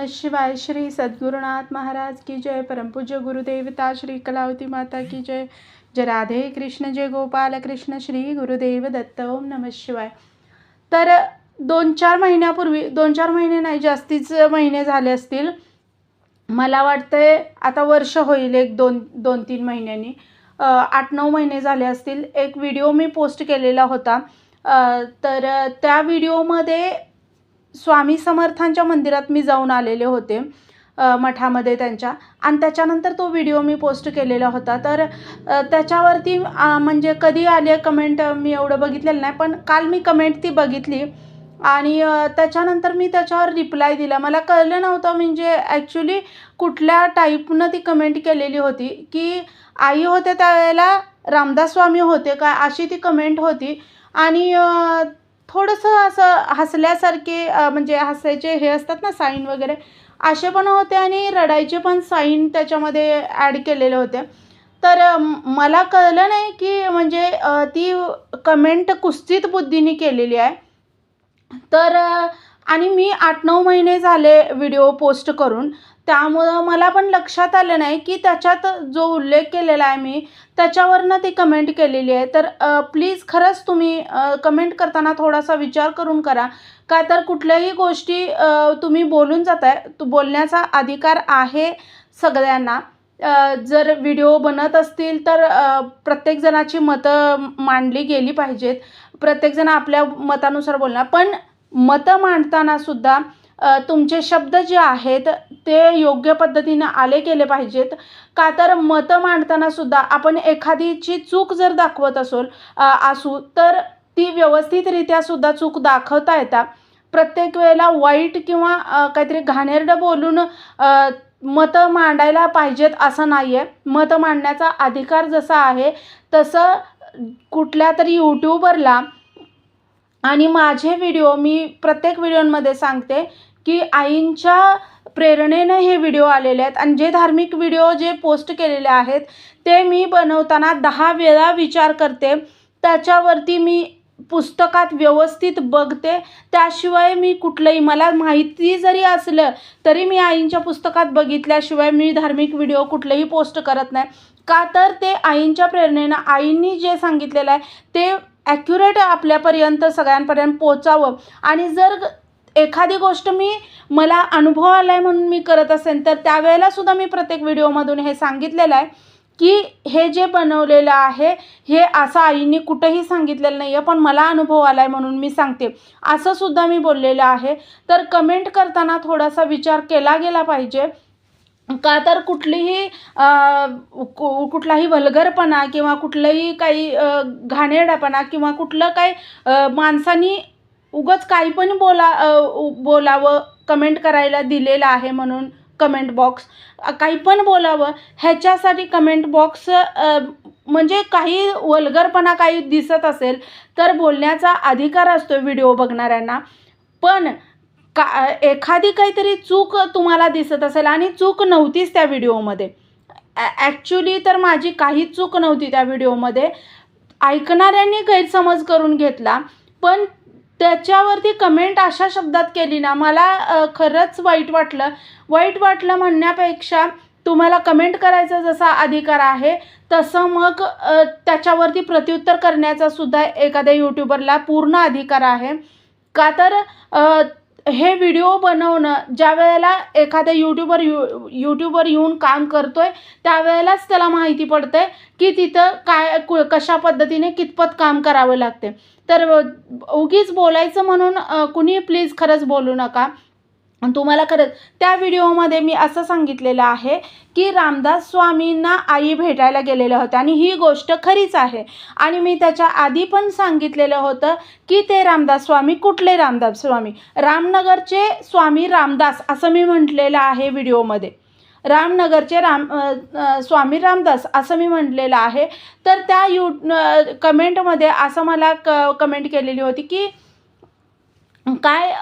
नमः शिवाय श्री सद्गुरुनाथ महाराज की जय। परमपूज्य गुरुदेवता श्री कलावती माता की जय। जय राधे कृष्ण जय गोपाल कृष्ण श्री गुरुदेव दत्त। ओम नमः शिवाय। तर दोन चार महिन्यापूर्वी दोन चार महिने नाही जास्तीच महिने झाले असतील. मला वाटतंय आता वर्ष होईल एक दोन दोन तीन महिन्यांनी. आठ नऊ महिने झाले असतील. एक व्हिडिओ मी पोस्ट केलेला होता. तर त्या व्हिडिओमध्ये स्वामी समर्थांच्या मंदिरात मी जाऊन आलेले होते मठामध्ये त्यांच्या. आणि त्याच्यानंतर तो व्हिडिओ मी पोस्ट केलेला होता. तर त्याच्यावरती म्हणजे कधी आले कमेंट मी एवढं बघितलेलं नाही पण काल मी कमेंट ती बघितली. आणि त्याच्यानंतर मी त्याच्यावर रिप्लाय दिला. मला कळलं नव्हतं म्हणजे ॲक्च्युली कुठल्या टाईपनं ती कमेंट केलेली होती की आई होते त्यावेळेला रामदास स्वामी होते का अशी ती कमेंट होती. आणि थोडंसं असं हसल्यासारखे म्हणजे हसायचे हे असतात ना साईन वगैरे असे पण होते आणि रडायचे पण साईन त्याच्यामध्ये ॲड केलेले होते. तर मला कळलं नाही की म्हणजे ती कमेंट कुस्तीत बुद्धीने केलेली आहे. तर आणि मी आठ नऊ महिने झाले व्हिडिओ पोस्ट करून. त्यामुळं मला पण लक्षात आलं नाही की त्याच्यात जो उल्लेख केलेला आहे मी त्याच्यावरनं ती कमेंट केलेली आहे. तर प्लीज खरंच तुम्ही कमेंट करताना थोडासा विचार करून करा. का तर कुठल्याही गोष्टी तुम्ही बोलून जाताय तो बोलण्याचा अधिकार आहे सगळ्यांना. जर व्हिडिओ बनत असतील तर प्रत्येकजणाची मतं मांडली गेली पाहिजेत. प्रत्येकजण आपल्या मतानुसार बोलणार. पण मतं मांडताना सुद्धा तुमचे शब्द जे आहेत ते योग्य पद्धतीनं आले गेले पाहिजेत. का तर मतं मांडताना सुद्धा आपण एखादीची चूक जर दाखवत असोल असू तर ती व्यवस्थितरित्या सुद्धा चूक दाखवता येतात प्रत्येक वेळेला वाईट किंवा काहीतरी घाणेरडं बोलून मतं मांडायला पाहिजेत असं नाही आहे मतं मांडण्याचा अधिकार जसा आहे तसं कुठल्या तरी यूट्यूबरला आणि माझे व्हिडिओ मी प्रत्येक व्हिडिओमध्ये सांगते की आईंच्या प्रेरणेनं हे व्हिडिओ आलेले आहेत. आणि जे धार्मिक व्हिडिओ जे पोस्ट केलेले आहेत ते मी बनवताना दहा वेळा विचार करते. त्याच्यावरती मी पुस्तकात व्यवस्थित बघते. त्याशिवाय मी कुठलंही मला माहिती जरी असलं तरी मी आईंच्या पुस्तकात बघितल्याशिवाय मी धार्मिक व्हिडिओ कुठलेही पोस्ट करत नाही. का तर ते आईंच्या प्रेरणेनं आईंनी जे सांगितलेलं आहे ते ॲक्युरेट आपल्यापर्यंत सगळ्यांपर्यंत पोचावं. आणि जर एखादी गोष्ट मी मला अनुभव आला आहे म्हणून मी करत असेल तर त्यावेळेलासुद्धा मी प्रत्येक व्हिडिओमधून हे सांगितलेलं आहे की हे जे बनवलेलं आहे हे असं आईने कुठंही सांगितलेलं नाही आहे पण मला अनुभव आला आहे म्हणून मी सांगते. असंसुद्धा मी बोललेलं आहे. तर कमेंट करताना थोडासा विचार केला गेला पाहिजे. का तर कुठलीही कु कुठलाही वल्गरपणा किंवा कुठलंही काही घाणेरडापणा किंवा कुठलं काही माणसानी उगाच काही पण बोला उ- बोलावं कमेंट करायला दिलेलं आहे म्हणून कमेंट बॉक्स काही पण बोलावं ह्याच्यासाठी कमेंट बॉक्स म्हणजे काही वल्गरपणा काही दिसत असेल तर बोलण्याचा अधिकार असतो व्हिडिओ बघणाऱ्यांना. पण का एखादी काहीतरी चूक तुम्हाला दिसत असेल आणि चूक नव्हतीच त्या व्हिडिओमध्ये. ॲक्च्युली तर माझी काहीच चूक नव्हती त्या व्हिडिओमध्ये. ऐकणाऱ्यांनी गैरसमज करून घेतला पण त्याच्यावरती कमेंट अशा शब्दात केली ना मला खरंच वाईट वाटलं. वाईट वाटलं म्हणण्यापेक्षा तुम्हाला कमेंट करायचा जसा अधिकार आहे तसं मग त्याच्यावरती प्रत्युत्तर करण्याचा सुद्धा एखाद्या यूट्यूबरला पूर्ण अधिकार आहे. का तर हे व्हिडिओ बनवणं ज्या वेळेला एखाद्या यूट्यूबर यू यूट्यूबवर येऊन काम करतो आहे त्यावेळेलाच त्याला माहिती पडते की तिथं काय कु कशा पद्धतीने कितपत काम करावं लागते. तर उगीच बोलायचं म्हणून कुणी प्लीज खरंच बोलू नका. तुम्हाला खरंच त्या व्हिडिओमध्ये मी असं सांगितलेलं आहे की रामदास स्वामींना आई भेटायला गेलेल्या होत्या आणि ही गोष्ट खरीच आहे. आणि मी त्याच्या आधी पण सांगितलेलं होतं की ते रामदास स्वामी कुठले रामदास स्वामी? रामनगरचे स्वामी रामदास असं मी म्हटलेलं आहे व्हिडिओमध्ये. रामनगरचे राम स्वामी रामदास असं मी म्हटलेलं आहे. तर त्या यू कमेंटमध्ये असं मला क कमेंट केलेली होती की काय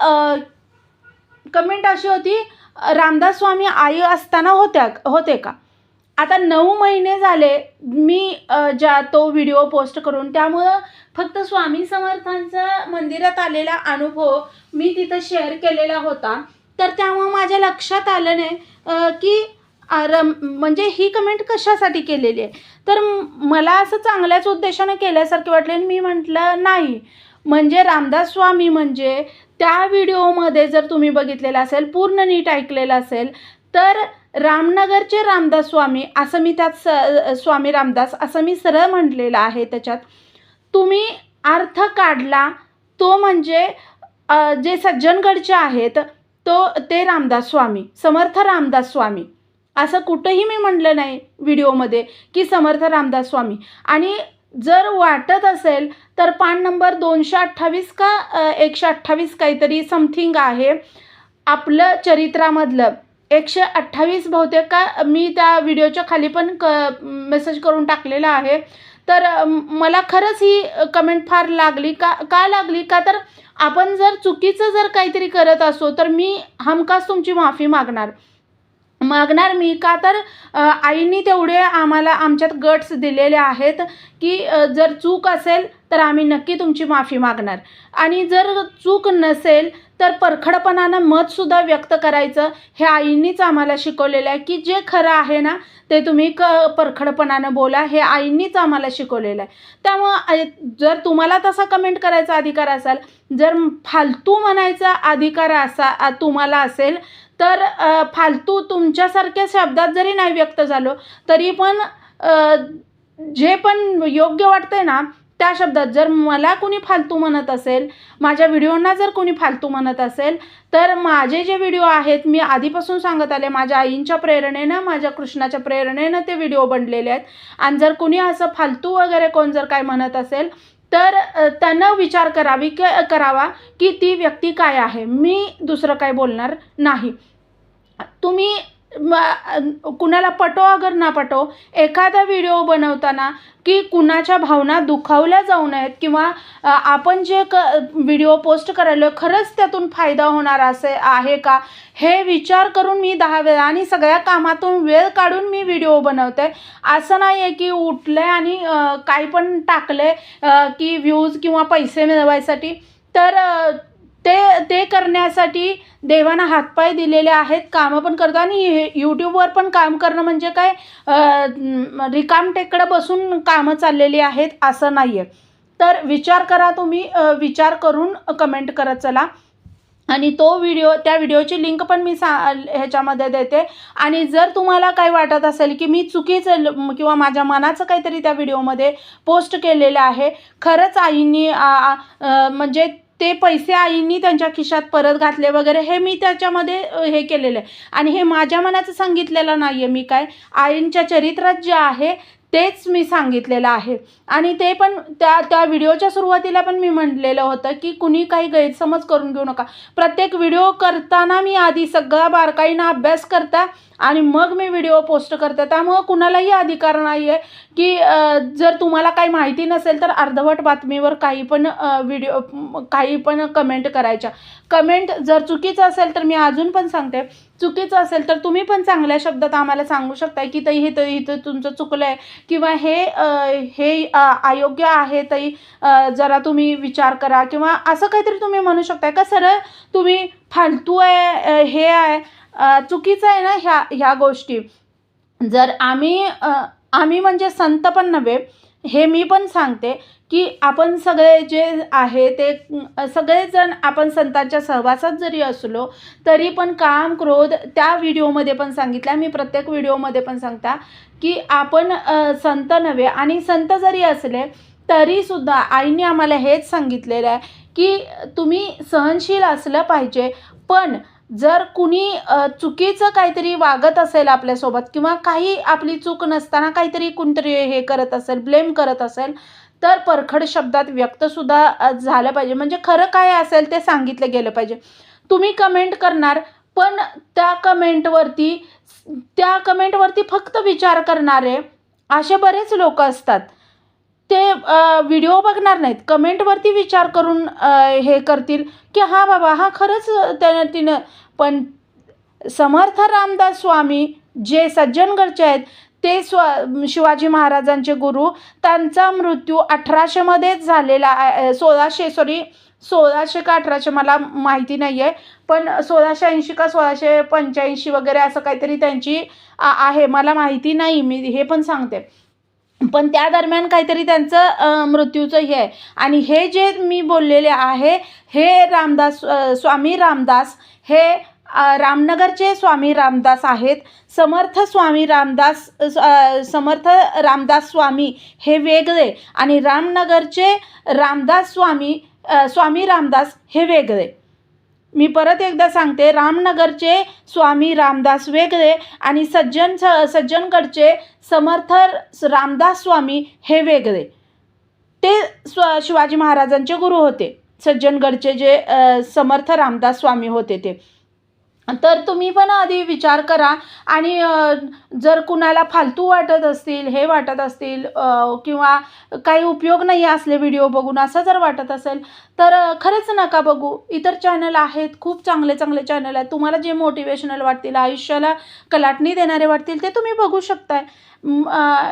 कमेंट अशी होती रामदास स्वामी आई असताना होत्या होते का? आता नऊ महिने झाले मी ज्या तो व्हिडिओ पोस्ट करून त्यामुळं फक्त स्वामी समर्थांचा मंदिरात आलेला अनुभव मी तिथं शेअर केलेला होता. तर त्यामुळं माझ्या लक्षात आलं नाही की रम म्हणजे ही कमेंट कशासाठी केलेली आहे? तर मला असं चांगल्याच उद्देशानं केल्यासारखे वाटले आणि मी म्हटलं नाही म्हणजे रामदास स्वामी म्हणजे त्या व्हिडिओमध्ये जर तुम्ही बघितलेलं असेल पूर्ण नीट ऐकलेलं असेल तर रामनगरचे रामदास स्वामी असं मी त्यात स स्वामी रामदास असं मी सरळ म्हटलेलं आहे त्याच्यात तुम्ही अर्थ काढला तो म्हणजे जे सज्जनगडचे आहेत तो ते रामदास स्वामी समर्थ रामदास स्वामी. असं कुठंही मी म्हणलं नाही व्हिडिओमध्ये की समर्थ रामदास स्वामी. आणि जर वाटत असेल तर पान नंबर दोनशे अठ्ठावीस का एकशे अठ्ठावीस काहीतरी समथिंग आहे. आपलं चरित्रामधलं. एकशे अठ्ठावीस बहुतेक का मी त्या व्हिडिओच्या खाली पण क मेसेज करून टाकलेला आहे. तर मला खरंच ही कमेंट फार लागली का का लागली का? तर आपण जर चुकीचं जर काहीतरी करत असो तर मी हमखास तुमची माफी मागणार. मागणार मी. का तर आईनी तेवढे आम्हाला आमच्यात गट्स दिलेले आहेत की जर चूक असेल तर आम्ही नक्की तुमची माफी मागणार. आणि जर चूक नसेल तर परखडपणानं मतसुद्धा व्यक्त करायचं हे आईंनीच आम्हाला शिकवलेलं आहे की जे खरं आहे ना ते तुम्ही क परखडपणानं बोला हे आईंनीच आम्हाला शिकवलेलं आहे. त्यामुळं जर तुम्हाला तसा कमेंट करायचा अधिकार असाल जर फालतू म्हणायचा अधिकार असा तुम्हाला असेल तर फालतू तुमच्यासारख्या शब्दात जरी नाही व्यक्त झालो तरी पण जे पण योग्य वाटतंय ना त्या शब्दात जर मला कोणी फालतू म्हणत असेल माझ्या व्हिडिओंना जर कोणी फालतू म्हणत असेल तर माझे जे व्हिडिओ आहेत मी आधीपासून सांगत आले माझ्या आईंच्या प्रेरणेनं माझ्या कृष्णाच्या प्रेरणेनं ते व्हिडिओ बनलेले आहेत. आणि जर कोणी असं फालतू वगैरे कोण जर काय म्हणत असेल तर त्यांना त्यानं विचार करावी क करावा की ती व्यक्ती काय आहे. मी दुसरं काय बोलणार नाही. तुम्ही म- कुणाला पटो अगर ना पटो एखादा व्हिडिओ बनवताना की कुणाच्या भावना दुखावल्या जाऊ नयेत किंवा आपण जे क व्हिडिओ पोस्ट करायलो खरंच त्यातून फायदा होणार असे आहे का? हे विचार करून मी दहा वेळा आणि सगळ्या कामातून वेळ काढून मी व्हिडिओ बनवते. असं नाही आहे की उठले आणि काही पण टाकले की व्ह्यूज किंवा पैसे मिळवायसाठी. तर ते ते करण्यासाठी देवानं हातपाय दिलेले आहेत कामं पण करतो आणि हे यूट्यूबवर पण काम करणं म्हणजे काय रिकामटेकडं रिकाम टेकडं बसून कामं चाललेली आहेत असं नाही आहे तर विचार करा तुम्ही विचार करून कमेंट करत चला. आणि तो व्हिडिओ त्या व्हिडिओची लिंक पण मी सा ह्याच्यामध्ये देते. आणि जर तुम्हाला काय वाटत असेल की मी चुकीचं ल- किंवा माझ्या मनाचं काहीतरी त्या व्हिडिओमध्ये पोस्ट केलेलं आहे खरंच आईंनी म्हणजे ते पैसे आईंनी त्यांच्या खिशात परत घातले वगैरे हे मी त्याच्यामध्ये हे केलेलं आहे. आणि हे माझ्या मनाचं सांगितलेलं नाही आहे मी काय. आईंच्या चरित्रात जे आहे तेच मी सांगितलेलं आहे. आणि ते पण त्या त्या व्हिडिओच्या सुरुवातीला पण मी म्हटलेलं होतं की कुणी काही गैरसमज करून घेऊ नका. प्रत्येक व्हिडिओ करताना मी आधी सगळा बारकाईनं अभ्यास करता आणि मग मी व्हिडिओ पोस्ट करते. त्यामुळं कुणालाही अधिकार नाही आहे की जर तुम्हाला काही माहिती नसेल तर अर्धवट बातमीवर काही पण व्हिडिओ काही पण कमेंट करायच्या. कमेंट जर चुकीचं असेल तर मी अजून पण सांगते. चुकीचं असेल तर तुम्ही पण चांगल्या शब्दात आम्हाला सांगू शकता की तई हे तई इथं तुमचं चुकलं आहे किंवा हे हे अयोग्य आहे तई जरा तुम्ही विचार करा किंवा असं काहीतरी तुम्ही म्हणू शकताय का सरळ तुम्ही फालतू आहे हे आहे चुकीचं आहे ना ह्या ह्या गोष्टी. जर आम्ही आम्ही म्हणजे संत पण नव्हे हे मी पण सांगते की आपण सगळे जे आहे ते सगळेजण आपण संतांच्या सहवासात जरी असलो तरी पण काम क्रोध त्या व्हिडिओमध्ये पण सांगितलं मी प्रत्येक व्हिडिओमध्ये पण सांगता की आपण संत नव्हे आणि संत जरी असले तरीसुद्धा आईने आम्हाला हेच सांगितलेलं आहे की तुम्ही सहनशील असलं पाहिजे. पण जर कुणी चुकीचं काहीतरी वागत असेल आपल्यासोबत किंवा काही आपली चूक नसताना काहीतरी कोणतरी हे करत असेल ब्लेम करत असेल तर परखड शब्दात व्यक्तसुद्धा झालं पाहिजे. म्हणजे खरं काय असेल ते सांगितलं गेलं पाहिजे. तुम्ही कमेंट करणार पण त्या कमेंटवरती त्या कमेंटवरती फक्त विचार करणारे असे बरेच लोक असतात. ते व्हिडिओ बघणार नाहीत. कमेंटवरती विचार करून हे करतील की हा बाबा हा खरंच त्यानं तिनं पण समर्थ रामदास स्वामी जे सज्जनगडचे आहेत ते स्व शिवाजी महाराजांचे गुरु त्यांचा मृत्यू अठराशेमध्येच झालेला आहे. सोळाशे सॉरी सोळाशे का अठराशे मला माहिती नाही आहे पण सोळाशे ऐंशी का सोळाशे पंच्याऐंशी वगैरे असं काहीतरी त्यांची आहे. मला माहिती नाही. मी हे पण सांगते. पण त्या दरम्यान काहीतरी त्यांचं मृत्यूचं हे आहे. आणि हे जे मी बोललेले आहे हे रामदास स्वामी रामदास हे रामनगरचे स्वामी रामदास आहेत. समर्थ स्वामी रामदास समर्थ रामदास स्वामी हे वेगळे आणि रामनगरचे रामदास स्वामी स्वामी रामदास हे वेगळे. मी परत एकदा सांगते रामनगरचे स्वामी रामदास वेगळे आणि सज्जन स सज्जनगडचे समर्थ रामदास स्वामी हे वेगळे. ते स्व शिवाजी महाराजांचे गुरु होते. सज्जनगडचे जे समर्थ रामदास स्वामी होते ते. तर तुम्ही पण आधी विचार करा. आणि जर कुणाला फालतू वाटत असतील हे वाटत असतील किंवा काही उपयोग नाही असले व्हिडिओ बघून असं जर वाटत असेल तर खरंच नका बघू. इतर चॅनल आहेत खूप चांगले चांगले चॅनल आहेत. तुम्हाला जे मोटिवेशनल वाटतील आयुष्याला कलाटणी देणारे वाटतील ते तुम्ही बघू शकताय.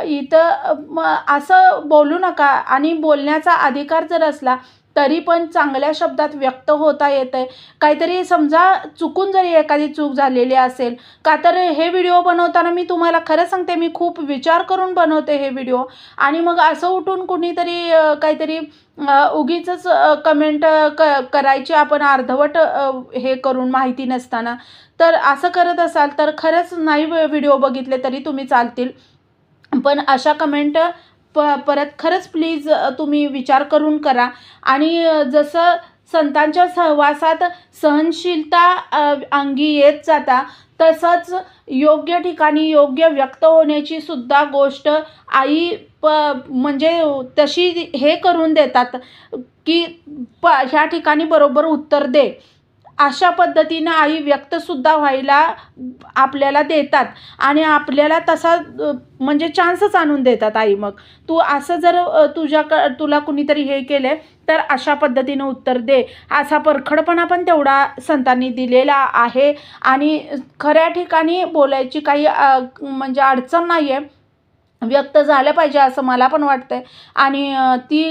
इथं असं बोलू नका. आणि बोलण्याचा अधिकार जर असला तरी पण चांगल्या शब्दात व्यक्त होता येतं आहे काहीतरी समजा चुकून जरी एखादी चूक झालेली असेल का तर हे व्हिडिओ बनवताना मी तुम्हाला खरं सांगते मी खूप विचार करून बनवते हे व्हिडिओ. आणि मग असं उठून कुणीतरी काहीतरी उगीच कमेंट क करायची आपण अर्धवट हे करून माहिती नसताना. तर असं करत असाल तर खरंच नाही व्हिडिओ बघितले तरी तुम्ही चालतील. पण अशा कमेंट प परत खरंच प्लीज तुम्ही विचार करून करा. आणि जसं संतांच्या सहवासात सहनशीलता अंगी येत जाता तसंच योग्य ठिकाणी योग्य व्यक्त होण्याची सुद्धा गोष्ट आई प म्हणजे तशी हे करून देतात की प ह्या ठिकाणी बरोबर उत्तर दे. अशा पद्धतीनं आई व्यक्तसुद्धा व्हायला आपल्याला देतात. आणि आपल्याला तसा म्हणजे चान्सच आणून देतात आई मग. तू असं जर तुझ्या क तुला कुणीतरी हे केलं तर अशा पद्धतीनं उत्तर दे. असा परखडपणा पण तेवढा संतांनी दिलेला आहे. आणि खऱ्या ठिकाणी बोलायची काही म्हणजे अडचण नाही आहे व्यक्त झालं पाहिजे असं मला पण वाटतं आहे आणि ती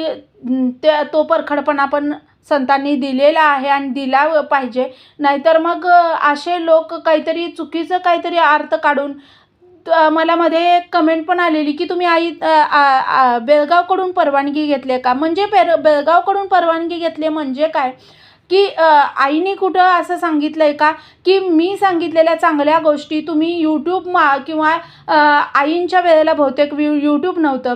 त्या तो परखडपणा पण संतांनी दिलेला आहे आणि दिला पाहिजे. नाहीतर मग असे लोक काहीतरी चुकीचं काहीतरी अर्थ काढून त- मला मध्ये कमेंट पण आलेली की तुम्ही आई बेळगावकडून परवानगी घेतली का? म्हणजे पेर बेळगावकडून परवानगी घेतली म्हणजे काय? की आईने कुठं असं सांगितलं आहे का? की मी सांगितलेल्या चांगल्या गोष्टी तुम्ही यूट्यूब मा किंवा आईंच्या वेळेला बहुतेक व्यू यूट्यूब नव्हतं.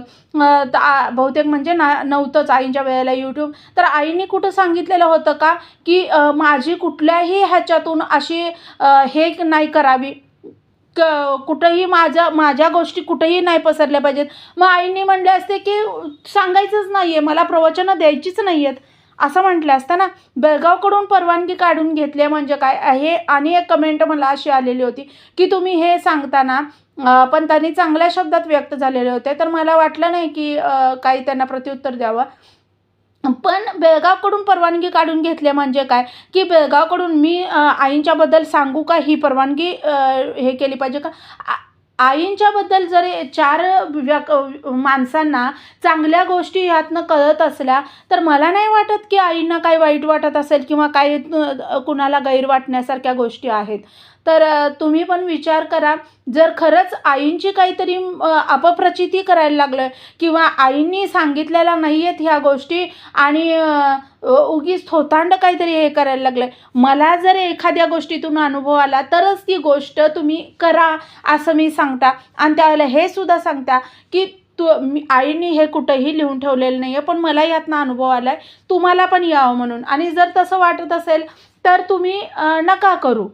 आ- बहुतेक म्हणजे ना नव्हतंच आईंच्या वेळेला यूट्यूब तर आईने कुठं सांगितलेलं होतं का? की माझी कुठल्याही ह्याच्यातून अशी हे नाही करावी. क कुठंही माझ्या माझ्या गोष्टी कुठंही नाही पसरल्या पाहिजेत. मग आईने म्हणले असते की सांगायचंच नाही आहे मला प्रवचनं द्यायचीच नाही आहेत असं म्हटलं असतं ना. बेळगावकडून परवानगी काढून घेतली म्हणजे काय? हे आणि एक कमेंट मला अशी आलेली होती की तुम्ही हे सांगताना पण त्यांनी चांगल्या शब्दात व्यक्त झालेले होते. तर मला वाटलं नाही की काही त्यांना प्रत्युत्तर द्यावं. पण बेळगावकडून परवानगी काढून घेतली म्हणजे काय? की बेळगावकडून मी आईंच्याबद्दल सांगू का? ही परवानगी हे केली पाहिजे का? आ- आईंच्याबद्दल जर चार व्यक माणसांना चांगल्या गोष्टी ह्यातनं कळत असल्या तर मला नाही वाटत की आईंना काही वाईट वाटत असेल किंवा काही कुणाला गैर वाटण्यासारख्या गोष्टी आहेत. तर तुम्ही पण विचार करा. जर खरंच आईंची काहीतरी अपप्रचिती करायला लागलं किंवा आईंनी सांगितलेल्या नाही आहेत ह्या गोष्टी आणि उगीच थोतांड काहीतरी हे करायला लागलं मला जर एखाद्या गोष्टीतून अनुभव आला तरच ती गोष्ट तुम्ही करा असं मी सांगता. आणि त्यावेळेला हे सुद्धा सांगता की तू मी आईने हे कुठंही लिहून ठेवलेलं नाही आहे पण मला यातनं अनुभव आला आहे तुम्हाला पण यावं म्हणून. आणि जर तसं वाटत असेल तर तुम्ही नका करू.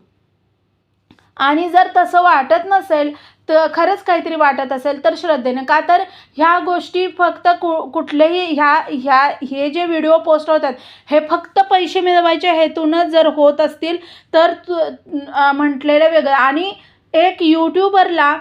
आणि जर तसं वाटत नसेल तर खरंच काहीतरी वाटत असेल तर श्रद्धेने. का तर ह्या गोष्टी फक्त कु कुठलेही ह्या ह्या हे जे व्हिडिओ पोस्ट होतात हे फक्त पैसे मिळवायच्या हेतूनच जर होत असतील तर म्हटलेलं वेगळं. आणि एक यूट्यूबरला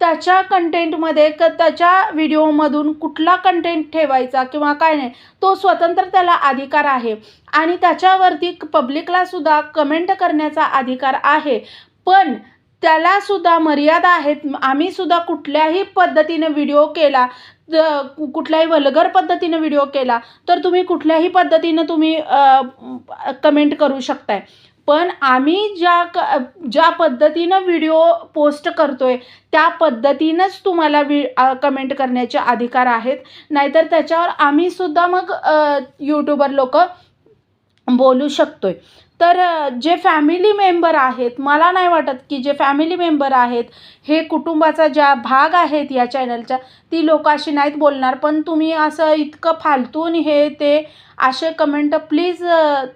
त्याच्या कंटेंटमध्ये क त्याच्या व्हिडिओमधून कुठला कंटेंट ठेवायचा किंवा काय नाही तो स्वतंत्र त्याला अधिकार आहे. आणि त्याच्यावरती पब्लिकला सुद्धा कमेंट करण्याचा अधिकार आहे. पण त्याला सुद्धा मर्यादा आहेत. आम्ही सुद्धा कुठल्याही पद्धतीने व्हिडिओ केला कुठल्याही वल्गर पद्धतीनं व्हिडिओ केला तर तुम्ही कुठल्याही पद्धतीनं तुम्ही कमेंट करू शकताय. पण आम्ही ज्या क ज्या पद्धतीनं व्हिडिओ पोस्ट करतो आहे त्या पद्धतीनंच तुम्हाला वि कमेंट करण्याचे अधिकार आहेत. नाहीतर त्याच्यावर आम्हीसुद्धा मग यूट्यूबर लोक बोलू शकतो आहे तर जे फॅमिली मेंबर आहेत मला नाही वाटत की जे फॅमिली मेंबर आहेत हे कुटुंबाचा ज्या भाग आहेत या चॅनलच्या ती लोक अशी नाहीत बोलणार. पण तुम्ही असं इतकं फालतून हे ते असे कमेंट प्लीज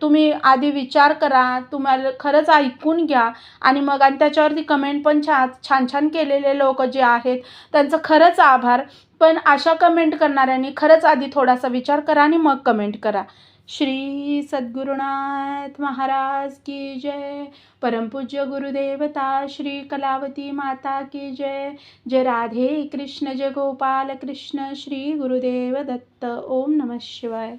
तुम्ही आधी विचार करा तुम्हाला खरंच ऐकून घ्या. आणि मग आणि त्याच्यावरती कमेंट पण छान छान छान केलेले लोक जे आहेत त्यांचं खरंच आभार. पण अशा कमेंट करणाऱ्यांनी खरंच आधी थोडासा विचार करा आणि मग कमेंट करा. श्री सद्गुरुनाथ महाराज की जय। परमपूज्य गुरुदेवता श्री कलावती माता की जय। जय राधे कृष्ण जय गोपाल कृष्ण श्री गुरुदेव दत्त ओम नमः शिवाय।